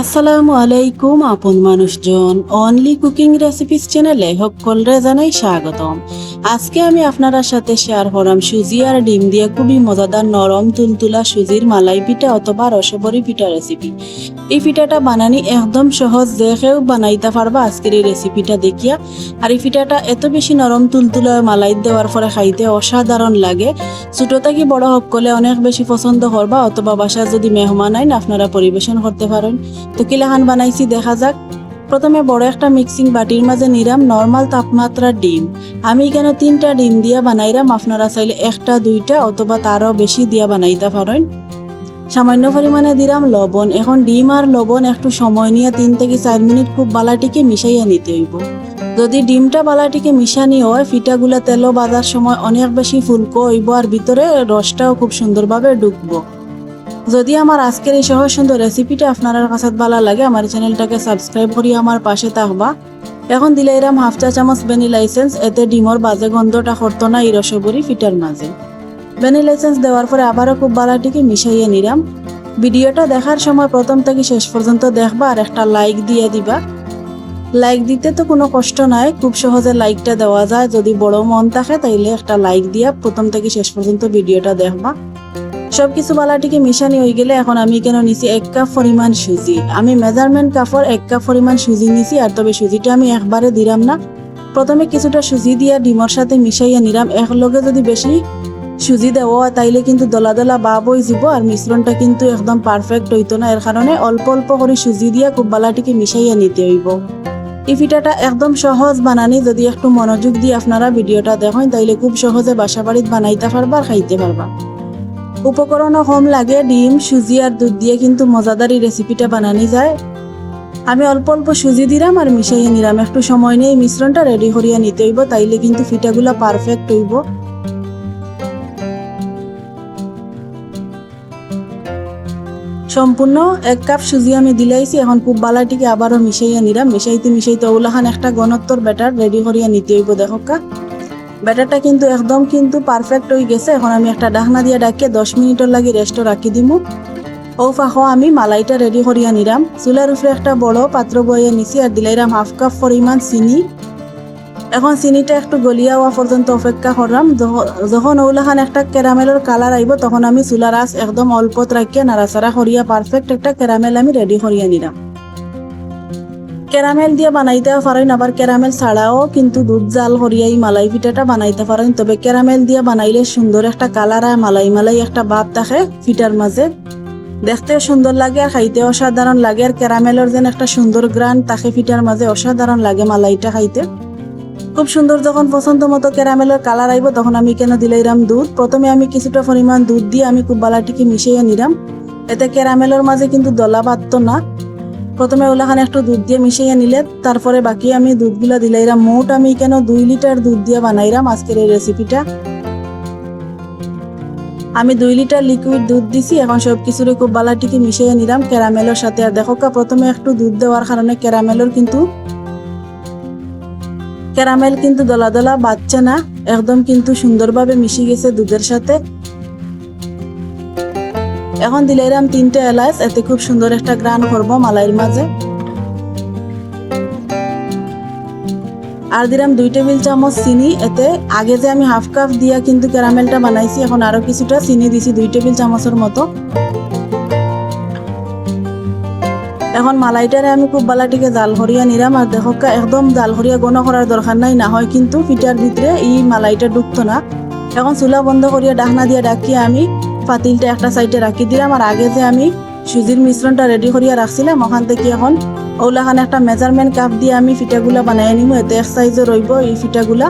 আসসালামু আলাইকুম, আপন মানুষজন। অনলি কুকিং রেসিপিস চ্যানেলে সকলরে জানাই স্বাগতম। আজকে আমি আপনারা সাথে শেয়ার করাম সুজি আর ডিম দিয়ে খুবই মজাদার নরম তুলতুলা সুজির মালাই পিঠা অথবা রসবরি পিঠা রেসিপি এই পিঠাটা বানানি একদম সহজ, যে কেউ বানাইতে পারবা আজকের এই রেসিপিটা দেখিয়া। আর এই পিঠাটা এত বেশি নরম তুলতুলা মালাই দেওয়ার পরে খাইতে অসাধারণ লাগে। ছোট থেকে বড় সকলে অনেক বেশি পছন্দ করবা, অথবা বাসায় যদি মেহমান আইন, আপনারা পরিবেশন করতে পারেন। তো কিলাখান বানাইছি, দেখা যাক। প্রথমে বড় একটা মিক্সিং বাটির মাঝে নিলাম নর্মাল তাপমাত্রার ডিম। আমি এখানে তিনটা ডিম দিয়া বানাইলাম আপনারা চাইলে একটা, দুইটা, অথবা তারও বেশি দিয়া বানাইতে পারেন। সামান্য পরিমাণে দিলাম লবণ। এখন ডিম আর লবণ একটু সময় নিয়ে তিন থেকে চার মিনিট খুব বালাটিকে মিশাইয়া নিতে হইব। যদি ডিমটা বালাটিকে মিশানি হয়, ফিটাগুলা তেলও বাজার সময় অনেক বেশি ফুলকো হইব আর ভিতরে রসটাও খুব সুন্দরভাবে ঢুকবো যদি আমার আজকের এই সহজ সুন্দর রেসিপিটা আপনার কাছে ভালো লাগে, আমার চ্যানেলটাকে সাবস্ক্রাইব করি আমার পাশে থাকবা। এখন দিলে এরম হাফ চা চামচ বেনি লাইসেন্স, এতে ডিমর বাজে গন্ধটা করতো না, এই রসবরি ফিটার মাঝে। বেনি লাইসেন্স দেওয়ার পরে আবারও খুব বালাটিকে মিশাইয়ে নিলাম। ভিডিওটা দেখার সময় প্রথম থেকে শেষ পর্যন্ত দেখবা আর একটা লাইক দিয়ে দিবা। লাইক দিতে তো কোনো কষ্ট নাই, খুব সহজে লাইকটা দেওয়া যায়। যদি বড় মন থাকে তাইলে একটা লাইক দিয়া প্রথম থেকে শেষ পর্যন্ত ভিডিওটা দেখবা। সবকিছু বালাটিকে মিশানি হয়ে গেলে এখন আমি কেন নিছি এক কাপ পরিমাণ সুজি? আমি মেজারমেন্ট কাপড় এক কাপ পরিমাণ সুজি নিছি আর তবে সুজিটা আমি একবারে দিলাম না। প্রথমে কিছুটা সুজি দিয়া ডিমর সাথে মিশাইয়া নিলাম। একলগে যদি বেশি সুজি দেওয়া তাইলে কিন্তু দলা দলা বা বই যাব আর মিশ্রণটা কিন্তু একদম পারফেক্ট হইতো না। এর কারণে অল্প অল্প করে সুজি দিয়া খুব বালাটিকে মিশাইয়া নিতে হইব। এই পিঠাটা একদম সহজ বানানি। যদি একটু মনোযোগ দিয়ে আপনারা ভিডিওটা দেখেন, তাইলে খুব সহজে বাসা বাড়িতে বানাইতে পারবা খাইতে পারবা। উপকরণও কম লাগে, ডিম, সুজি আর দুধ দিয়ে কিন্তু মজাদার রেসিপিটা বানানি যায়। আমি অল্প অল্প সুজি দিলাম আর মিশাইয়ে নিলাম। একটু সময় নিয়ে মিশ্রণটা রেডি করিয়া নিতে হইব, তাইলে কিন্তু ফিটাগুলা পারফেক্ট হইব। সম্পূর্ণ এক কাপ সুজি আমি দিলাইছি, এখন খুব বালাটিকে আবারও মিশাইয়া নিলাম। মিশাইতে মিশাইতে ওলাখান একটা গণত্বর ব্যাটার রেডি করিয়া নিতে হইব, দেখো কা। ব্যাটারটা কিন্তু একদম কিন্তু পারফেক্ট হয়ে গেছে। এখন আমি একটা ডাকনা দিয়ে ডাকিয়ে দশ মিনিটের লাগি রেস্টও রাখি দিমু। ও ফাঁকো আমি মালাইটা রেডি করিয়া নিলাম চুলার উপরে একটা বড় পাত্র বইয়ে নিছি আর দিলাইরাম হাফ কাপ পরিমাণ চিনি। এখন চিনিটা একটু গলিয়া হওয়া পর্যন্ত অপেক্ষা করলাম যখন ওগুলাখান একটা ক্যারামেলের কালার আইব তখন আমি চুলার আঁচ একদম অল্পত রাখিয়া নাড়াচাড়া করিয়া পারফেক্ট একটা ক্যারামেল আমি রেডি করিয়া নিলাম ক্যারামেল দিয়ে বানাইতেও পারেন, আবার ক্যারামেল ছাড়াও কিন্তু দুধ, জাল করিয়াই মালাই পিঠাটা বানাইতে পারেন। তবে ক্যারামেল দিয়ে বানাইলে সুন্দর একটা কালার আর মালাই মালাই একটা ভাব থাকে পিঠার মাঝে। দেখতে সুন্দর লাগে, আর খাইতে অসাধারণ লাগে, আর ক্যারামেলের যেন একটা সুন্দর গ্রান তাকে পিঠার মাঝে, অসাধারণ লাগে মালাইটা খাইতে। খুব সুন্দর যখন পছন্দ মতো ক্যারামেলের কালার আইব, তখন আমি কেন দিলাইরাম দুধ? প্রথমে আমি কিছুটা পরিমাণ দুধ দিয়ে আমি খুব বালাটিকে মিশিয়ে নিলাম। এতে ক্যারামেলের মাঝে কিন্তু দলা বাঁধতো না। প্রথমে ওলাখানে একটু দুধ দিয়ে মিশিয়ে নিলে, তারপরে বাকি আমি দুধগুলা দিলাইরাম। মোট আমি কেন দুই লিটার দুধ দিয়ে বানাইরাম আজকের এই রেসিপিটা আমি দুই লিটার লিকুইড দুধ দিছি, এখন সব কিছুরে খুব বালাটিকে মিশিয়ে নিলাম ক্যারামেলের সাথে। আর দেখো প্রথমে একটু দুধ দেওয়ার কারণে ক্যারামেলের কিন্তু ক্যারামেল কিন্তু দলা দলা বাচ্চা না, একদম কিন্তু সুন্দরভাবে মিশে গেছে দুধের সাথে। এখন দিলে দিলাইরাম তিনটা এলাচ, এতে খুব সুন্দর একটা গ্রান করব মালাইয়ের মাঝে। আর দিলাম দুই টেবিল চামচ চিনি, এতে আগে যে আমি হাফ কাপ দিয়া কিন্তু ক্যারামেলটা বানাইছি, এখন আরও কিছুটা চিনি দিছি দুই টেবিল চামচের মতো। এখন মালাইটারে আমি খুব বালাটিকে জাল করিয়া নিলাম, আর দেখো একদম জাল করিয়া গণ করার দরকার নাই, না হয় কিন্তু পিঠার ভিতরে এই মালাইটা ঢুকতো না। এখন চুলা বন্ধ করিয়া ডাকনা দিয়ে ডাকিয়ে আমি পাতিলটা একটা সাইডে রাখি দিলাম আর আগে যে আমি সুজির মিশ্রণটা রেডি করিয়া রাখছিলাম ওখান থেকে এখন ওলাখান একটা মেজারমেন্ট কাপ দিয়ে আমি ফিটাগুলা বানাই নিব এতে এক সাইজে রইব এই ফিটাগুলা।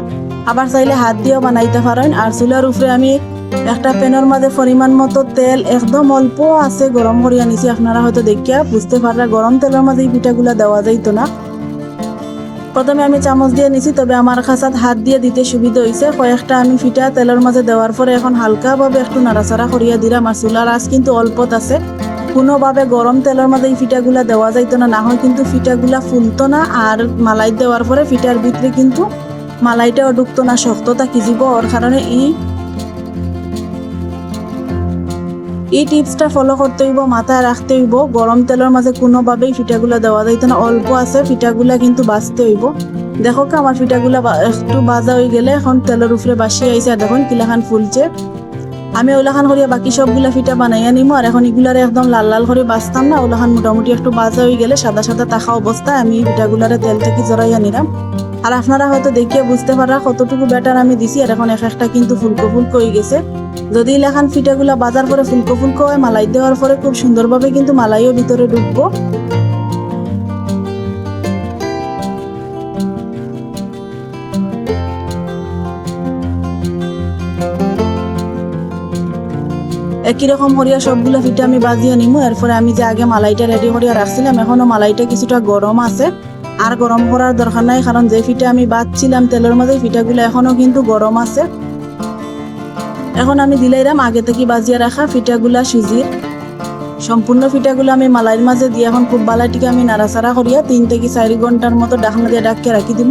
আবার চাইলে হাত দিয়েও বানাইতে পারেন আর চুলার উপরে আমি একটা প্যানের মাঝে পরিমাণ মতো তেল একদম অল্প আছে গরম করিয়া নিছি আপনারা হয়তো দেখিয়া বুঝতে পাররা গরম তেলের মাঝে এই পিঠাগুলা দেওয়া যাইতো না। প্রথমে আমি চামচ দিয়ে নিছি, তবে আমার খাসাত হাত দিয়ে দিতে সুবিধা হয়েছে কয়েকটা আমি ফিটা তেলের মাঝে দেওয়ার পরে এখন হালকাভাবে একটু নাড়াচাড়া করিয়া দিলাম। আর চুলার আঁচ কিন্তু অল্পত আছে। কোনোভাবে গরম তেলের মধ্যে এই ফিটাগুলা দেওয়া যাইতো না। না হয় কিন্তু ফিটাগুলা ফুলতো না আর মালাই দেওয়ার পরে ফিটার ভিতরে কিন্তু মালাইটাও ঢুকতো না, শক্ততা কিজিব ওর কারণে ই এই টিপসটা ফলো করতে হইব, মাথায় রাখতে হইব। গরম তেলের মাঝে কোনোভাবেই ফিটাগুলো দেওয়া যাইতো না, অল্প আছে, ফিটাগুলা কিন্তু বাঁচতে হইব। দেখো আমার ফিটাগুলা একটু বাজা হয়ে গেলে এখন তেলের উপরে বাসি আইছে আর দেখুন কিলাখান ফুলছে। আমি ওলাখান করিয়া বাকি সবগুলা ফিটা বানাইয়া নিমো আর এখন এগুলারে একদম লাল লাল করে বাঁচতাম না। ওলাখান মোটামুটি একটু বাজা হয়ে গেলে সাদা সাদা তাকা অবস্থায় আমি ফিটাগুলারে তেল থেকে জড়াইয়া নিলাম। আর আপনারা হয়তো দেখিয়ে বুঝতে পারা কতটুকু ব্যাটার আমি দিছি। আর এখন এক একটা কিন্তু ফুলকো ফুলকো হয়ে গেছে। যদি লেখান ফিটাগুলা বাজার করে ফুলকো ফুলকো হয়, মালাই দেওয়ার পরে খুব সুন্দরভাবে কিন্তু মালাইও ভিতরে ঢুকবো। একই রকম করিয়া সবগুলো ফিটা আমি বাজিয়ে নিমু। এরপরে আমি যে আগে মালাইটা রেডি করিয়া রাখছিলাম, এখনও মালাইটা কিছুটা গরম আছে। আর গরম করার দরকার নাই, কারণ যে ফিটা আমি বাজছিলাম তেলের মাঝে ফিটাগুলো এখনও কিন্তু গরম আছে। এখন আমি দিলাইরাম, আগে থেকে বাজিয়ে রাখা ফিটাগুলা সুজির সম্পূর্ণ ফিটাগুলো আমি মালাইয়ের মাঝে দিয়ে এখন খুব বালাটিকে আমি নাড়াচাড়া করিয়া তিন থেকে চারি ঘণ্টার মতো ডাকনা দিয়ে ডাকিয়ে রাখি দিব।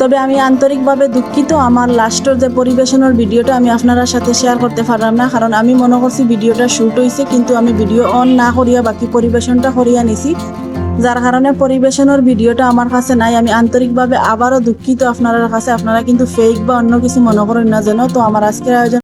তবে আমি আন্তরিকভাবে দুঃখিত, আমার লাস্টের যে পরিবেশনের ভিডিওটা আমি আপনার সাথে শেয়ার করতে পারলাম না, কারণ আমি মনে করছি ভিডিওটা শ্যুট হয়েছে কিন্তু আমি ভিডিও অন না করিয়া বাকি পরিবেশনটা করিয়া নিছি। যার কারণে পরিবেশনের ভিডিওটা আমার কাছে নাই। আমি আন্তরিকভাবে আবারও দুঃখিত আপনার কাছে। আপনারা কিন্তু ফেক বা অন্য কিছু মনে করেন না যেন। তো আমার আজকের আয়োজন